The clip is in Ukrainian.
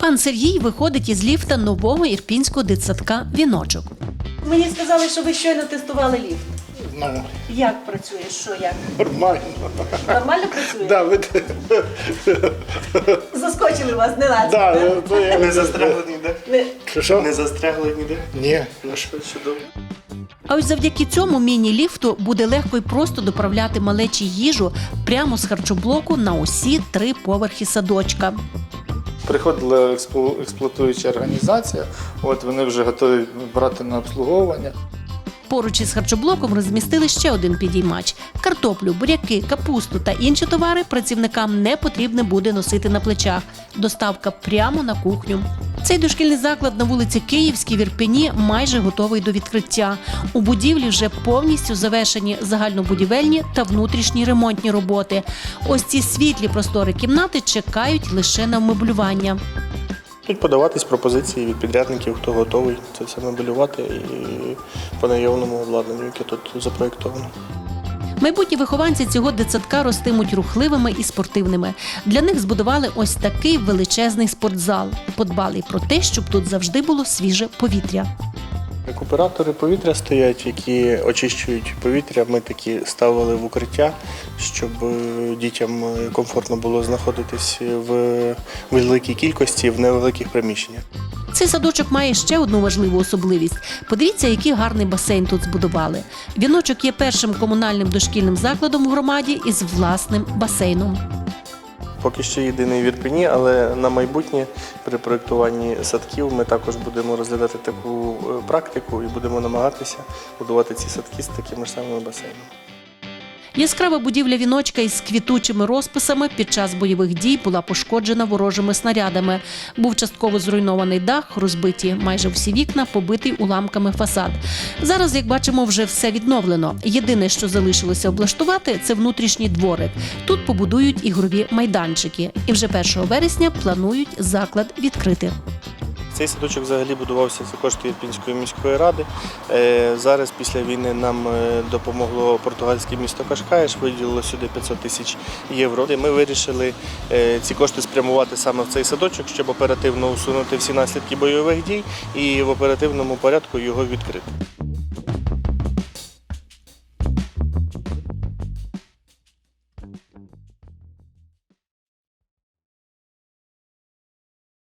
Пан Сергій виходить із ліфта нового ірпінського дитсадка віночок. Мені сказали, що ви щойно тестували ліфт. Ну, Як працює? Що як? нормально. Нормально працює? Да, ви, Заскочили вас, не лад. да, то я Не застрягли ніде. Не- Що, що? Не застрягли ніде. Ні. Ну що, чудово. А ось завдяки цьому міні-ліфту буде легко і просто доправляти малечі їжу прямо з харчоблоку на усі три поверхи садочка. Приходила експлу- експлуатуюча організація, от вони вже готові брати на обслуговування. Поруч із харчоблоком розмістили ще один підіймач: картоплю, буряки, капусту та інші товари працівникам не потрібно буде носити на плечах. Доставка прямо на кухню. Цей дошкільний заклад на вулиці Київській в майже готовий до відкриття. У будівлі вже повністю завершені загальнобудівельні та внутрішні ремонтні роботи. Ось ці світлі простори кімнати чекають лише на вмеблювання. Тут подаватись пропозиції від підрядників, хто готовий це все мобілювати і по наявному обладнанню, яке тут запроєктовано. Майбутні вихованці цього дитсадка ростимуть рухливими і спортивними. Для них збудували ось такий величезний спортзал. Подбали про те, щоб тут завжди було свіже повітря. Рекуператори повітря стоять, які очищують повітря. Ми такі ставили в укриття, щоб е, дітям е, комфортно було знаходитись в великій кількості в невеликих приміщеннях. Цей садочок має ще одну важливу особливість. Подивіться, який гарний басейн тут збудували. Віночок є першим комунальним дошкільним закладом в громаді із власним басейном. Поки що єдиний в Ірпені, але на майбутнє при проєктуванні садків ми також будемо розглядати таку е, практику і будемо намагатися будувати ці садки з такими ж самими басейнами. Яскрава будівля віночка із квітучими розписами під час бойових дій була пошкоджена ворожими снарядами. Був частково зруйнований дах, розбиті майже всі вікна, побитий уламками фасад. Зараз, як бачимо, вже все відновлено. Єдине, що залишилося облаштувати, це внутрішній дворик. Тут побудують ігрові майданчики. І вже 1 вересня планують заклад відкрити. Цей садочок взагалі будувався за кошти Ірпінської міської ради. Е, Зараз після війни нам е, допомогло португальське місто Кашкаєш, виділило сюди 500 тисяч євро. І Ми вирішили е, ці кошти спрямувати саме в цей садочок, щоб оперативно усунути всі наслідки бойових дій і в оперативному порядку його відкрити.